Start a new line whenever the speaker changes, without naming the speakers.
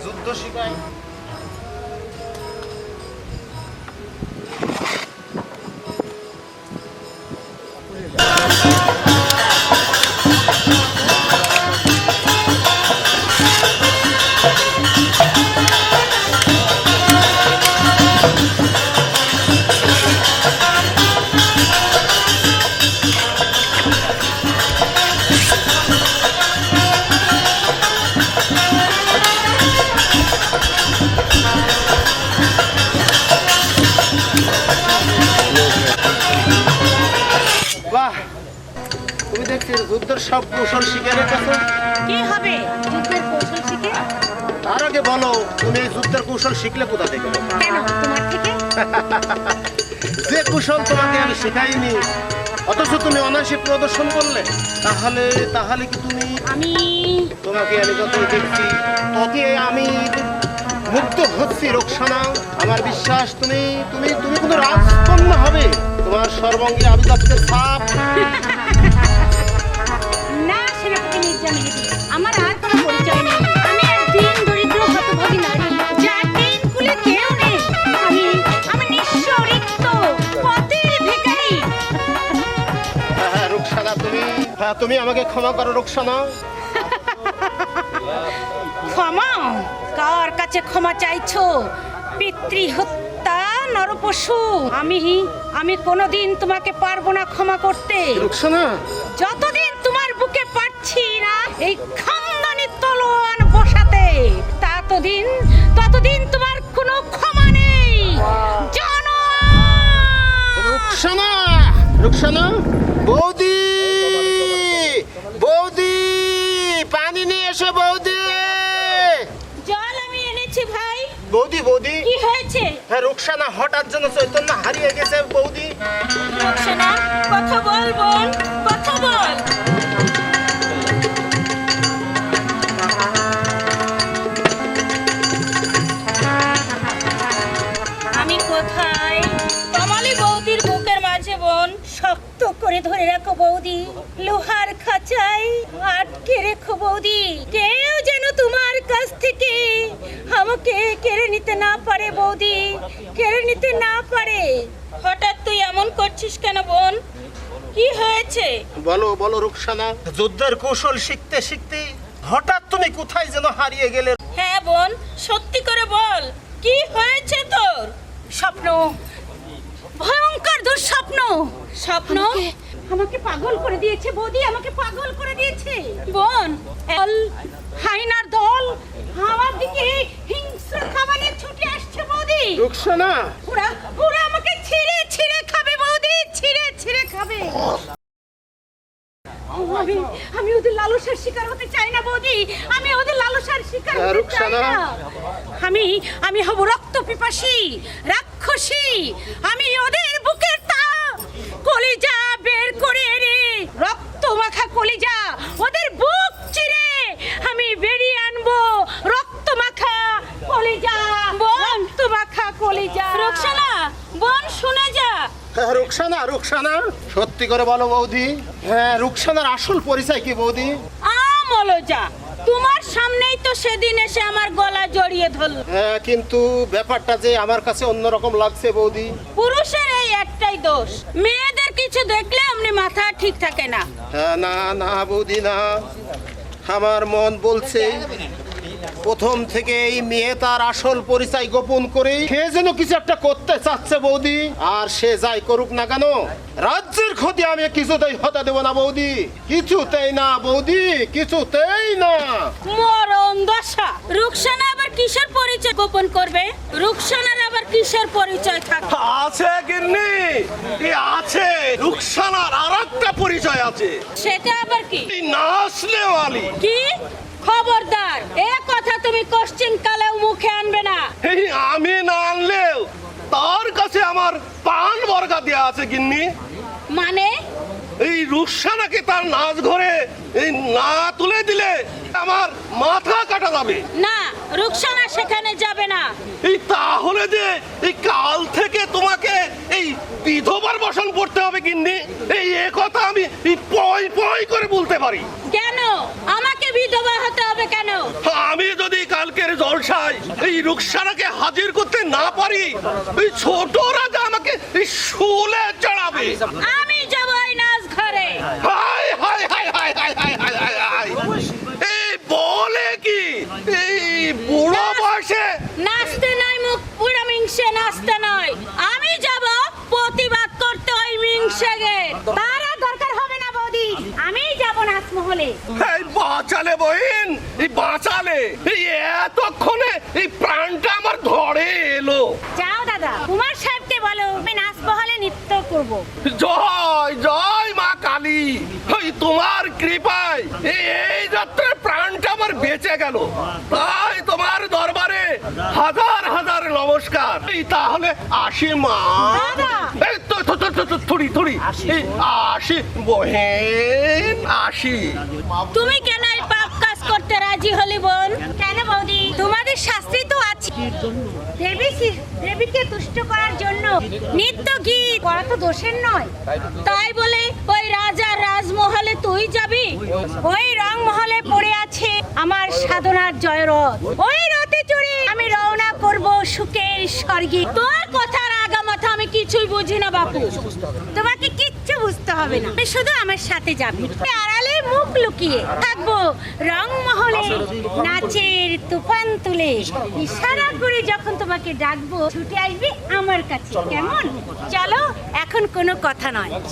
ずっと芝居 তুমি যুদ্ধের সব কৌশল শিখে রেখেছো?
কি হবে? যুদ্ধের কৌশল শিখে?
তার আগে বলো তুমি এই যুদ্ধের কৌশল শিখলে কোথা থেকে?
কেন? তোমার থেকে?
যে কৌশল তোমাকে আমি শেখাইনি অথচ তুমি অনায়াসে প্রদর্শন করলে তাহলে তাহলে কি তুমি
আমি
তোমাকে আমি যতই দেখছি ততই আমি মুক্ত হচ্ছি রোকসানা। আমার বিশ্বাস তুমি তুমি তুমি কোনো রাজকন্যা হবে। তোমার সর্বাঙ্গে আবিদাবকে ছাপ।
সেনাপতি আমার আর কোনো পরিচয় নেই। আমি এক দরিদ্র হতভাগী নারী। যার দিন কুলে কেউ নেই। আমি আমি নিঃস্ব রিক্ত পথের ভিখারি।
হ্যাঁ রোকসানা তুমি। হ্যাঁ তুমি আমাকে ক্ষমা করো রোকসানা।
ক্ষমা? কার কাছে ক্ষমা চাইছো? পিতৃ হত্যা নরপশু। আমি আমি কোনোদিন তোমাকে পারব না ক্ষমা করতে।
রোকসানা।
যতদিন এই খানদানি তলোয়ার বসাতে। ততদিন ততদিন তোমার কোনো ক্ষমা নেই। জানো
রুকসানা রুকসানা। বৌদি বৌদি পানি নিয়ে এসো বৌদি।
জল আমি এনেছি ভাই।
বৌদি বৌদি।
কি হয়েছে?
হ্যাঁ রুকসানা হঠাৎ যেন চৈতন্য হারিয়ে গেছে বৌদি।
কোথায় কমালি বৌদির বুকের মাঝে বোন শক্ত করে ধরে রাখো বৌদি। লোহার খাঁচায় আটকে রেখো বৌদি। কেউ যেন তোমার কাছ থেকে আমাকে কেড়ে নিতে না পারে বৌদি। কেড়ে নিতে না পারে। হঠাৎ তুই এমন করছিস কেন বোন? কি হয়েছে?
বলো বলো রুকসানা। যুদ্ধের কৌশল শিখতে শিখতে হঠাৎ তুমি কোথায় যেন হারিয়ে গেলে?
হ্যাঁ বোন সত্যি করে বল কি হয়েছে? তোর স্বপ্ন ভয়ঙ্কর দুঃস্বপ্ন। স্বপ্ন? আমাকে পাগল করে দিয়েছে বৌদি আমাকে পাগল করে দিয়েছে। বোন দল হাইনার দল আমার দিকে হিংস্র খাবারের ছুটে আসছে বৌদি।
রুকসানা।
ওরা ওরা আমাকে ছিঁড়ে ছিঁড়ে খাবে বৌদি। ছিঁড়ে ছিঁড়ে খাবে। আমি আমি ওদের লালসার শিকার হতে চাই না বৌদি। আমি ওদের লালসার শিকার হতে চাই না। আমি আমি হব রক্ত পিপাসী রাক্ষসী। আমি ওদের বুকের তা কলিজা বের করে এনে রক্ত মাখা কলিজা ওদের বুক চিরে আমি বেরিয়ে আনব রক্ত মাখা কলিজা রক্ত মাখা কলিজা রোকসানা বোন শুনে যা
হ্যাঁ রুকসানা রুকসানা। সত্যি করে বলো বৌদি। হ্যাঁ রুকসানার আসল পরিচয় কি বৌদি?
আমলজা তোমার সামনেই তো সেদিন এসে আমার গলা জড়িয়ে ধরল।
হ্যাঁ কিন্তু ব্যাপারটা যে আমার কাছে অন্যরকম লাগছে বৌদি।
পুরুষের এই একটাই দোষ। মেয়েদের কিছু দেখলে এমনি মাথা ঠিক থাকে না।
হ্যাঁ না না বৌদি না। আমার মন বলছে প্রথম থেকে এই মেয়ে তার আসল পরিচয় গোপন করে সে যেন কিছু একটা করতে চাচ্ছে বৌদি। আর সে যাই করুক না কেন রাজ্যের ক্ষতি আমি কিছুতেই হতে দেবো না বৌদি। কিছুতেই না বৌদি কিছুতেই না।
মরণ দশা। রুকসানা আবার কিসের পরিচয় গোপন করবে? রুকসানার আবার কিসের পরিচয় থাকবে?
আছে গিন্নি এ আছে রুকসানার আর একটা পরিচয় আছে।
সেটা আবার কি?
এই নাসলেওয়ালি
কি? খবরদার। তুমি কোশ্চিন কালেও মুখে আনবে না।
এই আমি না আনলেও তার কাছে আমার পান বর্গা দেওয়া আছে গিন্নি।
মানে?
এই রুকসানাকে তার নাচ ঘরে এই না তুলে দিলে আমার মাথা কাটা যাবে।
না রুকসানা সেখানে যাবে না।
এই তাহলে যে এই কাল থেকে তোমাকে এই বিধবার বসন পড়তে হবে গিন্নি। এই কথা আমি পয় পয় করে বলতে পারি।
কেন? আমাকে বিধবা হতে হবে কেন?
আমি যদি কালকে এই রুকসারাকে হাজির করতে না পারি ওই ছোট রাজা আমাকে এই শুলে চড়াবে।
আমি যাব ওই নাচ ঘরে
হাই হাই হাই হাই হাই হাই হাই হাই হাই এই বলে কি এই বুড়ো বয়সে
নাচতে নয় মুখ পুরো মিংসে নাচতে নয় আমি যাব প্রতিবাদ করতে ওই মিংসেগে তার আর দরকার হবে না বৌদি আমিই যাব নাচমহলে
এই বাঁচালে বহিন এই বাঁচালে এই এতক্ষণে এই প্রাণটা আমার ধরে এলো।
যাও দাদা কুমার সাহেবকে বলো আমি নাচমহলে নৃত্য করব।
জয় জয় মা কালী ওই তোমার কৃপায় এই এই প্রাণটা আমার বেঁচে গেল। তাই তোমার দরবারে হাজার হাজার নমস্কার। এই তাহলে আসি মা।
দাদা।
থুড়ি থুড়ি বহেন
তুমি কেন এই পাপ কাজ করতে রাজি হলি বোন? কেন বৌদি? তোমাদের শাস্ত্রে তো আছে। দেবী দেবীকে তুষ্ট করার জন্য নিত্য গীত করা তো দোষের নয়। তাই বলে ওই রাজার রাজমহলে তুই যাবি? ওই রং মহলে পড়ে আছে আমার সাধনার জয়রথ। ওই রথে চড়ে আমি রওনা করব সুখের স্বর্গে। তোর কথার আগামাথা আমি কিছুই বুঝি না, বাপু। তোমাকে কিচ্ছু বুঝতে হবে না। শুধু আমার সাথে যাবে। আড়ালে মুখ লুকিয়ে থাকব রং মহলে, নাচের তুফান তুলে। ইশারা করে যখন তোমাকে ডাকবো, ছুটে আসবে আমার কাছে। কেমন? চলো, এখন কোনো কথা নয়।